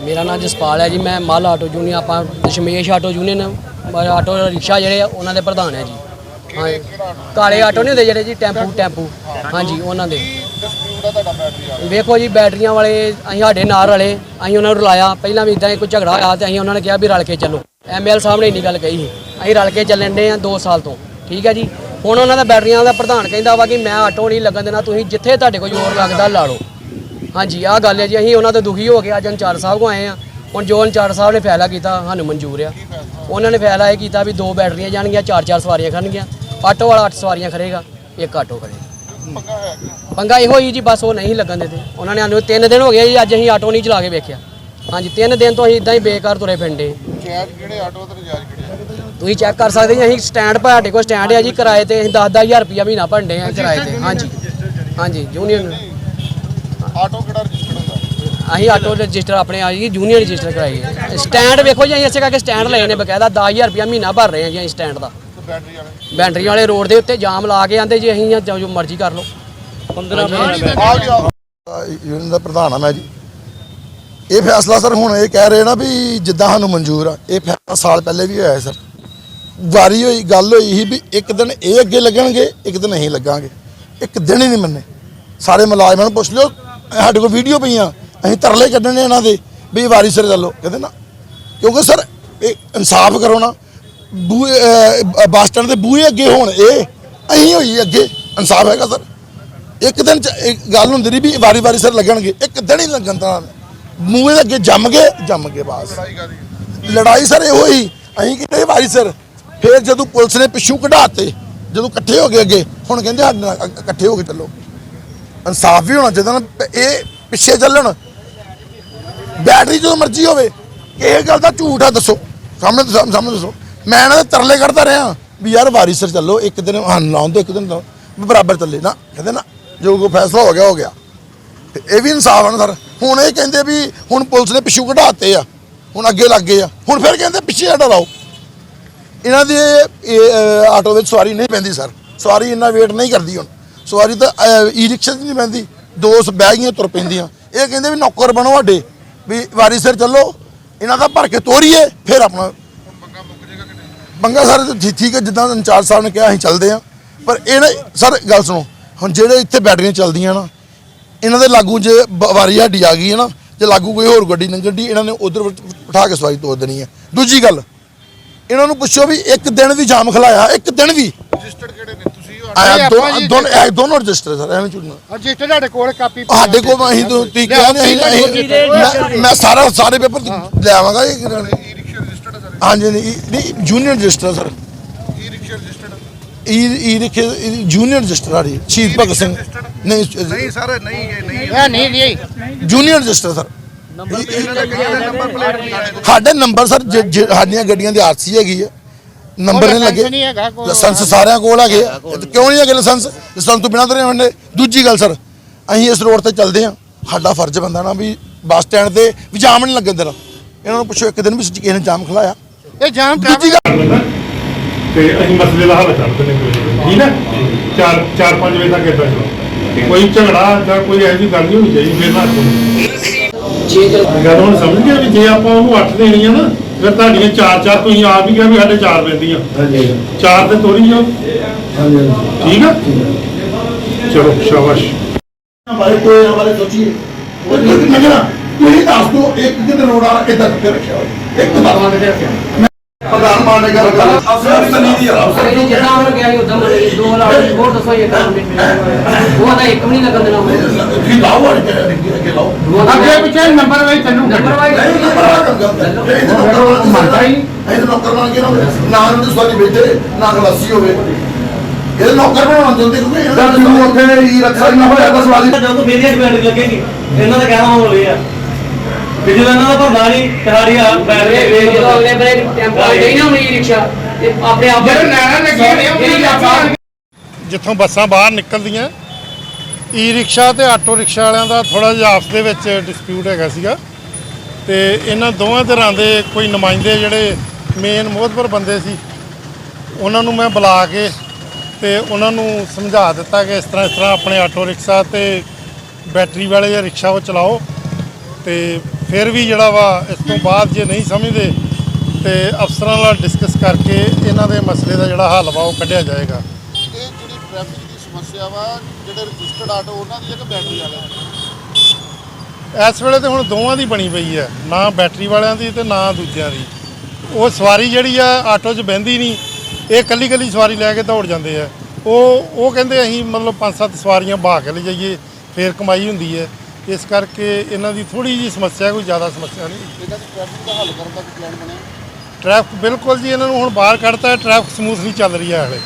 ਮੇਰਾ ਨਾਮ ਜਸਪਾਲ ਹੈ ਜੀ, ਮੈਂ ਮੱਲ ਆਟੋ ਯੂਨੀਅਨ, ਆਪਾਂ Dashmesh auto union auto rickshaw ਜਿਹੜੇ ਆ, ਉਹਨਾਂ ਦੇ ਪ੍ਰਧਾਨ ਹੈ ਜੀ। ਹਾਂ, ਕਾਲੇ ਆਟੋ ਨਹੀਂ ਹੁੰਦੇ ਜਿਹੜੇ ਜੀ, ਟੈਂਪੂ ਟੈਂਪੂ। ਹਾਂਜੀ ਉਹਨਾਂ ਦੇ। ਵੇਖੋ ਜੀ, ਬੈਟਰੀਆਂ ਵਾਲੇ, ਅਸੀਂ ਸਾਡੇ ਨਾਲ ਰਲੇ, ਅਸੀਂ ਉਹਨਾਂ ਨੂੰ ਰਲਾਇਆ। ਪਹਿਲਾਂ ਵੀ ਇਦਾਂ ਹੀ ਕੋਈ ਝਗੜਾ ਹੋਇਆ ਤੇ ਅਸੀਂ ਉਹਨਾਂ ਨੇ ਕਿਹਾ ਵੀ ਰਲ ਕੇ ਚੱਲੋ। ਐਮਐਲ ਸਾਹਿਬ ਨੇ ਇੰਨੀ ਗੱਲ ਕਹੀ ਸੀ। ਅਸੀਂ ਰਲ ਕੇ ਚੱਲਣ ਦੇ ਆ 2 ਸਾਲ ਤੋਂ। ਠੀਕ ਹੈ ਜੀ? ਹੁਣ ਉਹਨਾਂ ਦਾ ਬੈਟਰੀਆਂ ਦਾ ਪ੍ਰਧਾਨ ਕਹਿੰਦਾ ਵਾ ਕਿ ਮੈਂ ਆਟੋ ਨਹੀਂ ਲੱਗਣ ਦੇਣਾ, ਤੁਸੀਂ ਜਿੱਥੇ ਤੁਹਾਡੇ ਕੋਲ ਜ਼ੋਰ ਲੱਗਦਾ, ਲਾ ਲਓ। ਹਾਂਜੀ ਆਹ ਗੱਲ ਹੈ ਜੀ ਅਸੀਂ ਉਹਨਾਂ ਤੋਂ ਦੁਖੀ ਹੋ ਕੇ ਅੱਜ ਅੰਚਾਰ ਸਾਹਿਬ ਕੋ ਆਏ ਆ ਹੁਣ ਜੋ ਅੰਚਾਰ ਸਾਹਿਬ ਨੇ ਫੈਸਲਾ ਕੀਤਾ ਸਾਨੂੰ ਮਨਜ਼ੂਰ ਆ। ਉਹਨਾਂ ਨੇ ਫੈਸਲਾ ਇਹ ਕੀਤਾ ਵੀ ਦੋ ਬੈਟਰੀਆਂ ਜਾਣਗੀਆਂ ਚਾਰ ਚਾਰ ਸਵਾਰੀਆਂ ਖੜਨਗੀਆਂ। ਆਟੋ ਵਾਲਾ ਅੱਠ ਸਵਾਰੀਆਂ ਖੜੇਗਾ ਇੱਕ ਆਟੋ ਖੜੇਗਾ। ਪੰਗਾ ਇਹੋ ਹੀ ਜੀ ਬਸ ਉਹ ਨਹੀਂ ਲੱਗਣ ਦਿੰਦੇ। ਉਹਨਾਂ ਨੇ ਸਾਨੂੰ ਤਿੰਨ ਦਿਨ ਹੋ ਗਏ ਜੀ ਅੱਜ ਅਸੀਂ ਆਟੋ ਨਹੀਂ ਚਲਾ ਕੇ ਵੇਖਿਆ। ਹਾਂਜੀ ਤਿੰਨ ਦਿਨ ਤੋਂ ਅਸੀਂ ਇਦਾਂ ਹੀ ਬੇਕਾਰ ਤੁਰੇ ਕਿਹੜੇ ਆਟੋ ਤੇ ਕਿਹੜੇ ਆ? ਤੁਸੀਂ ਚੈੱਕ ਕਰ ਸਕਦੇ ਜੀ ਅਸੀਂ ਸਟੈਂਡ ਸਾਡੇ ਕੋਲ ਸਟੈਂਡ ਹੈ ਜੀ ਕਿਰਾਏ ਤੇ ਅਸੀਂ 10-10000 ਰੁਪਇਆ ਮਹੀਨਾ ਭਰਦੇ ਆ ਕਿਰਾਏ ਤੇ। ਹਾਂਜੀ ਹਾਂਜੀ ਯੂਨੀਅਨ ਆਟੋ ਕਿਹੜਾ ਰਜਿਸਟਰਡ ਹੁੰਦਾ? ਅਸੀਂ ਆਟੋ ਰਜਿਸਟਰ ਆਪਣੇ ਆ ਜੀ ਯੂਨੀਅਨ ਰਜਿਸਟਰ ਕਰਾਈਏ ਸਟੈਂਡ ਵੇਖੋ ਜੀ ਅਸੀਂ ਇਸੇ ਕਰਕੇ ਸਟੈਂਡ ਲਏ ਨੇ ਬਕਾਇਦਾ 10000 ਰੁਪਇਆ ਮਹੀਨਾ ਭਰ ਰਹੇ ਹਾਂ ਜੀ ਅਸੀਂ ਸਟੈਂਡ ਦਾ। ਬੈਟਰੀ ਵਾਲੇ? ਬੈਂਟਰੀ ਵਾਲੇ ਰੋਡ ਦੇ ਉੱਤੇ ਜਾਮ ਲਾ ਕੇ ਆਂਦੇ ਜੀ ਅਸੀਂ ਜੋ ਜੋ ਮਰਜ਼ੀ ਕਰ ਲਓ। 15 ਆ ਗਿਆ। ਯੂਨੀਅਨ ਦਾ ਪ੍ਰਧਾਨ ਆ ਮੈਂ ਜੀ। ਇਹ ਫੈਸਲਾ ਸਰ ਹੁਣ ਇਹ ਕਹਿ ਰਹੇ ਨਾ ਵੀ ਜਿੱਦਾਂ ਸਾਨੂੰ ਮਨਜ਼ੂਰ ਆ ਇਹ ਫੈਸਲਾ ਸਾਲ ਪਹਿਲੇ ਵੀ ਹੋਇਆ ਸਰ। ਵਾਰੀ ਹੋਈ ਗੱਲ ਹੋਈ ਸੀ ਵੀ ਇੱਕ ਦਿਨ ਇਹ ਅੱਗੇ ਲੱਗਣਗੇ ਇੱਕ ਦਿਨ ਅਸੀਂ ਲੱਗਾਂਗੇ। ਇੱਕ ਦਿਨ ਹੀ ਨਹੀਂ ਮੰਨੇ। ਸਾਰੇ ਮੁਲਾਜ਼ਮਾਂ ਨੂੰ ਪੁੱਛ ਲਿਓ ਸਾਡੇ ਕੋਲ ਵੀਡੀਓ ਪਈਆਂ। ਅਸੀਂ ਤਰਲੇ ਕੱਢਣੇ ਇਹਨਾਂ ਦੇ, ਵੀ ਇਹ ਵਾਰੀ ਸਿਰ ਚੱਲੋ। ਕਹਿੰਦੇ ਨਾ, ਕਿਉਂਕਿ ਸਰ, ਇਹ ਇਨਸਾਫ ਕਰੋ ਨਾ। ਬੂਹੇ ਬੱਸ ਸਟੈਂਡ ਦੇ ਬੂਹੇ ਅੱਗੇ ਹੋਣ, ਇਹ ਅਸੀਂ ਹੋਈ ਅੱਗੇ। ਇਨਸਾਫ ਹੈਗਾ ਸਰ। ਇੱਕ ਦਿਨ ਚ, ਇੱਕ ਗੱਲ ਹੁੰਦੀ ਰਹੀ ਵੀ ਵਾਰੀ ਵਾਰੀ ਸਰ ਲੱਗਣਗੇ। ਇੱਕ ਦਿਨ ਹੀ ਲੱਗਣ ਤਾਂ। ਮੂਹੇ ਦੇ ਅੱਗੇ ਜੰਮ ਗਏ ਜੰਮ ਗਏ ਬਾਸ। ਲੜਾਈ ਸਰ ਇਹੋ ਹੀ। ਅਸੀਂ ਕਿਤੇ ਵਾਰੀ ਸਰ। ਫਿਰ ਜਦੋਂ ਪੁਲਿਸ ਨੇ ਪਿੱਛੋਂ ਕਢਾਤੇ, ਜਦੋਂ ਇਕੱਠੇ ਹੋ ਗਏ ਅੱਗੇ, ਹੁਣ ਕਹਿੰਦੇ ਸਾਡੇ ਨਾਲ ਇਕੱਠੇ ਹੋ ਕੇ ਚੱਲੋ। ਇਨਸਾਫ ਵੀ ਹੋਣਾ ਚਾਹੀਦਾ ਨਾ ਇਹ ਪਿੱਛੇ ਚੱਲਣ। ਬੈਟਰੀ ਜਦੋਂ ਮਰਜ਼ੀ ਹੋਵੇ, ਇਹ ਗੱਲ ਦਾ ਝੂਠ ਆ, ਦੱਸੋ। ਸਾਹਮਣੇ ਸਾਹਮਣੇ ਦੱਸੋ। ਮੈਂ ਇਹਨਾਂ ਦੇ ਤਰਲੇ ਕੱਢਦਾ ਰਿਹਾ, ਵੀ ਯਾਰ ਵਾਰਿਸ ਸਿਰ ਚੱਲੋ, ਇੱਕ ਦਿਨ ਹਾਂ ਲਾਉਣ ਦੋ ਇੱਕ ਦਿਨ ਬਰਾਬਰ ਚੱਲੇ, ਨਾ, ਕਹਿੰਦੇ ਨਾ, ਜੋ ਕੋ ਫੈਸਲਾ ਹੋ ਗਿਆ ਹੋ ਗਿਆ। ਤੇ ਇਹ ਵੀ ਇਨਸਾਫ ਆ ਨਾ ਸਰ। ਹੁਣ ਇਹ ਕਹਿੰਦੇ ਵੀ ਹੁਣ ਪੁਲਿਸ ਨੇ ਪਿੱਛੂ ਕਢਾਤੇ ਆ, ਹੁਣ ਅੱਗੇ ਲੱਗ ਗਏ ਆ। ਹੁਣ ਫਿਰ ਕਹਿੰਦੇ ਪਿੱਛੇ ਹਟਾ ਲਾਓ। ਇਹਨਾਂ ਦੀ ਆਟੋ ਵਿੱਚ ਸਵਾਰੀ ਨਹੀਂ ਪੈਂਦੀ ਸਰ। ਸਵਾਰੀ ਇੰਨਾ ਵੇਟ ਨਹੀਂ ਕਰਦੀ ਹੁਣ। ਸਵਾਰੀ ਤਾਂ ਈ ਰਿਕਸ਼ਾ 'ਚ ਨਹੀਂ ਪੈਂਦੀ। ਦੋ ਸ, ਬਹਿ ਗਈਆਂ, ਤੁਰ ਪੈਂਦੀਆਂ। ਇਹ ਕਹਿੰਦੇ ਵੀ ਨੌਕਰ ਬਣੋ ਸਾਡੇ। ਵੀ ਵਾਰੀ ਸਿਰ ਚੱਲੋ। ਇਹਨਾਂ ਦਾ ਭਰ ਕੇ ਤੋਰੀਏ, ਫਿਰ ਆਪਣਾ ਬੰਗਾ ਸਰ ਠੀਕ- ਹੈ, ਜਿੱਦਾਂ ਇੰਚਾਰਜ ਸਾਹਿਬ ਨੇ ਕਿਹਾ, ਅਸੀਂ ਚੱਲਦੇ ਆ ਪਰ ਇਹ ਨਾ, ਸਰ, ਗੱਲ ਸੁਣੋ। ਹੁਣ ਜਿਹੜੇ ਇੱਥੇ ਬੈਟਰੀਆਂ ਚੱਲਦੀਆਂ ਨਾ, ਇਹਨਾਂ ਦੇ ਲਾਗੂ ਜੇ ਬ- ਵਾਰੀ ਸਾਡੀ ਆ ਗਈ ਹੈ ਨਾ, ਜੇ ਲਾਗੂ ਕੋਈ ਹੋਰ ਗੱਡੀ ਲੰਘਣ ਦੀ ਇਹਨਾਂ ਨੇ ਉਧਰ ਬਿਠਾ ਕੇ ਸਵਾਰੀ ਤੋਰ ਦੇਣੀ ਹੈ। ਦੂਜੀ ਗੱਲ, ਇਹਨਾਂ ਨੂੰ ਪੁੱਛੋ ਵੀ ਇੱਕ ਦਿਨ ਵੀ ਜਾਮ ਖਲਾਇਆ, ਇੱਕ ਦਿਨ ਵੀ। ਰਜਿਸਟਰਡ ਆਇਆ ਆਪਾਂ ਦੋ ਜੀ ਦੋਨੋਂ ਇਹ ਦੋਨੋਂ ਰਜਿਸਟਰ ਸਰ ਐਵੇਂ ਝੂਠਣਾ ਰਜਿਸਟਰ ਤੁਹਾਡੇ ਕੋਲ ਕਾਪੀ ਸਾਡੇ ਕੋਲ ਅਸੀਂ ਤੋਂ ਤੁਸੀਂ ਕਿਹਾ ਨਹੀਂ ਅਸੀਂ ਮੈਂ- ਮੈਂ ਸਾਰਾ ਸਾਰੇ ਪੇਪਰ ਲੈ ਆਵਾਂਗਾ ਇਹ ਈ ਰਿਕਸ਼ਾ ਰਜਿਸਟਰਡ ਹੈ ਸਰ। ਹਾਂਜੀ ਨਹੀਂ ਨਹੀਂ junior register sir. E rickshaw registered E E ਰਿਖੇ junior register ਆ ਰਹੀ ਸ਼ਹੀਦ ਭਗਤ ਸਿੰਘ। ਨਹੀਂ ਨਹੀਂ ਸਰ ਨਹੀਂ ਇਹ ਨਹੀਂ ਇਹ ਨਹੀਂ ਨਹੀਂ junior register sir. Number plate ਨਹੀਂ ਆਣੇ ਸਾਡੇ ਨੰਬਰ ਸਰ ਸਾਡੀਆਂ ਗੱਡੀਆਂ ਦੀ ਆਰਸੀ ਹੈਗੀ ਆ। ਨੰਬਰ ਨਹੀਂ ਲੱਗੇ। ਨਹੀਂ ਹੈਗਾ ਕੋਲ। ਲਾਇਸੈਂਸ ਸਾਰਿਆਂ ਕੋਲ ਹੈਗੇ। ਆ ਤੇ ਕਿਉਂ ਨਹੀਂ ਹੈਗੇ ਲਾਇਸੈਂਸ? ਲਾਇਸੈਂਸ ਤੋਂ ਬਿਨਾਂ ਤਾਂ ਨਹੀਂ ਹੁੰਦੇ ਦੂਜੀ ਗੱਲ ਸਰ ਅਸੀਂ ਇਸ ਰੋਡ ਤੇ ਚੱਲਦੇ ਆ ਸਾਡਾ ਫਰਜ਼ ਬੰਦਾ ਨਾ ਵੀ ਬੱਸ ਸਟੈਂਡ ਤੇ ਵੀ ਜਾਮ ਨਹੀਂ ਲੱਗਣ ਦੇਣਾ ਇਹਨਾਂ ਨੂੰ ਪੁੱਛੋ ਇੱਕ ਦਿਨ ਵੀ ਕਿਸੇ ਨੇ ਜਾਮ ਖਲਾਇਆ। ਇਹ ਜਾਮ ਦੂਜੀ ਗੱਲ ਤੇ ਅਸੀਂ ਮਸਲੇ ਦਾ ਹੱਲ ਕਰ ਦਿੰਦੇ ਕੋਈ ਨਹੀਂ। ਹੈ? 4 4 5 ਵਜੇ ਤੱਕ ਇਦਾਂ ਚਲੋ ਕੋਈ ਝਗੜਾ ਜਾਂ ਕੋਈ ਇਹੋ ਜਿਹੀ ਗੱਲ ਨਹੀਂ ਹੋਣੀ ਚਾਹੀਦੀ ਨਾ। ਛੇ ਦਿਨ ਗੱਲ ਹੁਣ ਸਮਝ ਗਿਆ ਵੀ ਜੇ ਆਪਾਂ ਉਹਨੂੰ 8 ਦੇਣੀਆਂ ਨਾ ਫਿਰ ਤੁਹਾਡੀਆਂ 4 4 ਤੁਸੀਂ ਆਪ ਹੀ ਕਿਹਾ ਵੀ ਸਾਡੇ 4 ਪੈਂਦੀਆਂ ਹਾਂਜੀ 4 ਤੇ ਤੋਰੀ ਜਾਓ ਹਾਂਜੀ ਠੀਕ ਆ? ਚਲੋ ਸ਼ਾਬਾਸ਼। ਹਮਾਰੇ ਕੋਈ ਹਮਾਰੇ ਸੋਚੀਏ। ਉਹ ਨਹੀਂ ਲੱਗਣਾ ਤੁਸੀਂ ਦੱਸ ਦੋ ਇੱਕ ਕਿਤੇ ਆ ਇਦਾਂ ਕਰਕੇ ਰੱਖਿਆ ਹੋਇਆ? ਇੱਕ ਬਾਤਾਂ ਦੇ ਰੱਖਿਆ। ਪ੍ਰਧਾਨ ਮਾਨ ਗੱਲ ਕਰ। ਅਫਸਰ ਸਨੀ ਦੀ ਅਫਸਰ ਅਰੇ ਜਿੱਦਾਂ ਹੁਣ ਗਿਆ ਸੀ ਉਦਾਂ ਦੋ ਲੱਖ ਹੋਰ ਦੱਸੋ ਇਹ ਕੰਮ ਉਹ ਤਾਂ ਇੱਕ ਵੀ ਨਹੀਂ ਲੱਗਣ ਦੇਣਾ। ਉਹ ਤੁਸੀਂ ਲਾਓ ਅੜ ਕੇ ਅੱਗੇ ਲਾਓ। ਅੱਗੇ ਪਿੱਛੇ ਨੰਬਰ ਵਾਈ ਚੱਲੂ। ਨੰਬਰ ਨਹੀਂ ਨੌਕਰ ਮੰਨਦਾ ਹੀ ਇਹ ਨੌਕਰ ਮੰਨ ਕੇ ਨਾ ਨਾ ਉਹਨਾਂ ਸਵਾਰੀ ਬੈਠੇ ਨਾ ਗਲਾਸੀ ਹੋਵੇ। ਇਹ ਨੌਕਰ ਬਣਾਉਣਾ ਚਾਹੁੰਦੇ ਕਿਉਂਕਿ ਇਹਨਾਂ ਨੂੰ ਉੱਥੇ ਹੀ ਰੱਖਿਆ। ਨਾ ਹੋਇਆ ਤਾਂ ਸਵਾਰੀ ਜਦੋਂ ਮੇਰੀ ਡਿਮਾਂਡ ਲੱਗੇਗੀ ਇਹਨਾਂ ਦਾ ਕਹਿਣਾ ਹੋ ਰਿਹਾ ਕਿ ਜਦੋਂ ਇਹਨਾਂ ਦਾ ਭਰਨਾ ਨਹੀਂ ਤੁਹਾਡੀ ਆ ਬੈਠ ਅਗਲੇ ਜਦੋਂ ਅਗਲੇ ਬਰੇ ਟੈਂਪੋ ਨਹੀਂ ਨਾ ਹੋਣੀ ਰਿਕਸ਼ਾ ਤੇ ਆਪਣੇ ਆਪ ਜਿਹੜੇ ਲੈਣਾ ਲੱਗੇ ਨੇ ਉਹ ਜਿਹੜੀ ਆਪਾਂ ਜਿੱਥੋਂ ਬੱਸਾਂ ਬਾਹਰ ਨਿਕਲਦੀਆਂ ਈ ਰਿਕਸ਼ਾ ਤੇ ਆਟੋ ਰਿਕਸ਼ਾ ਵਾਲਿਆਂ ਦਾ ਥੋੜਾ ਜਿਹਾ ਆਪਸ ਦੇ ਵਿੱਚ ਡਿਸਪਿਊਟ ਹੈਗਾ ਸੀਗਾ। ਤੇ ਇਹਨਾਂ ਦੋਵਾਂ ਧਿਰਾਂ ਦੇ ਕੋਈ ਨੁਮਾਇੰਦੇ ਜਿਹੜੇ ਮੇਨ ਮੋਹਤਬਰ ਬੰਦੇ ਸੀ ਉਹਨਾਂ ਨੂੰ ਮੈਂ ਬੁਲਾ ਕੇ ਤੇ ਉਹਨਾਂ ਨੂੰ ਸਮਝਾ ਦਿੱਤਾ ਕਿ ਇਸ ਤਰ੍ਹਾਂ ਇਸ ਤਰ੍ਹਾਂ ਆਪਣੇ ਆਟੋ ਰਿਕਸ਼ਾ ਤੇ ਬੈਟਰੀ ਵਾਲੇ ਜਾਂ ਰਿਕਸ਼ਾ ਉਹ ਚਲਾਓ ਤੇ ਫਿਰ ਵੀ ਜਿਹੜਾ ਵਾ ਇਸ ਤੋਂ ਬਾਅਦ ਜੇ ਨਹੀਂ ਸਮਝਦੇ ਤੇ ਅਫਸਰਾਂ ਨਾਲ ਡਿਸਕਸ ਕਰਕੇ ਇਹਨਾਂ ਦੇ ਮਸਲੇ ਦਾ ਜਿਹੜਾ ਹੱਲ ਵਾ ਉਹ ਕੱਢਿਆ ਜਾਏਗਾ। ਇਹ ਜਿਹੜੀ ਟ੍ਰੈਫਿਕ ਦੀ ਸਮੱਸਿਆ ਵਾ ਜਿਹੜੇ ਰਜਿਸਟਰਡ ਆਟੋ ਉਹਨਾਂ ਦੀ ਹੈ ਕਿ ਬੈਟਰੀ ਵਾਲਿਆਂ ਦੀ? ਇਸ ਵੇਲੇ ਤੇ ਹੁਣ ਦੋਵਾਂ ਦੀ ਬਣੀ ਪਈ ਹੈ ਨਾ ਬੈਟਰੀ ਵਾਲਿਆਂ ਦੀ ਤੇ ਨਾ ਦੂਜਿਆਂ ਦੀ। ਉਹ ਸਵਾਰੀ ਜਿਹੜੀ ਆ ਆਟੋ 'ਚ ਬਹਿੰਦੀ ਨਹੀਂ ਇਹ ਕੱਲੀ ਕੱਲੀ ਸਵਾਰੀ ਲੈ ਕੇ ਦੌੜ ਜਾਂਦੇ ਆ। ਉਹ ਉਹ ਕਹਿੰਦੇ ਅਸੀਂ ਮਤਲਬ ਪੰਜ ਸੱਤ ਸਵਾਰੀਆਂ ਬਹਾ ਕੇ ਲੈ ਜਾਈਏ ਫੇਰ ਕਮਾਈ ਹੁੰਦੀ ਹੈ। ਇਸ ਕਰਕੇ ਇਹਨਾਂ ਦੀ ਥੋੜੀ ਜੀ ਸਮੱਸਿਆ ਕੋਈ ਜ਼ਿਆਦਾ ਸਮੱਸਿਆ ਨਹੀਂ। ਇਹਨਾਂ ਦੀ ਟ੍ਰੈਫਿਕ ਦਾ ਹੱਲ ਕਰਨ ਦਾ ਕੋਈ ਪਲਾਨ ਬਣਿਆ? ਟ੍ਰੈਫਿਕ ਬਿਲਕੁਲ ਜੀ ਇਹਨਾਂ ਨੂੰ ਹੁਣ ਬਾਹਰ ਕੱਢਤਾ ਟ੍ਰੈਫਿਕ ਸਮੂਥ ਨਹੀਂ ਚੱਲ ਰਹੀ ਹੈ ਹਲੇ।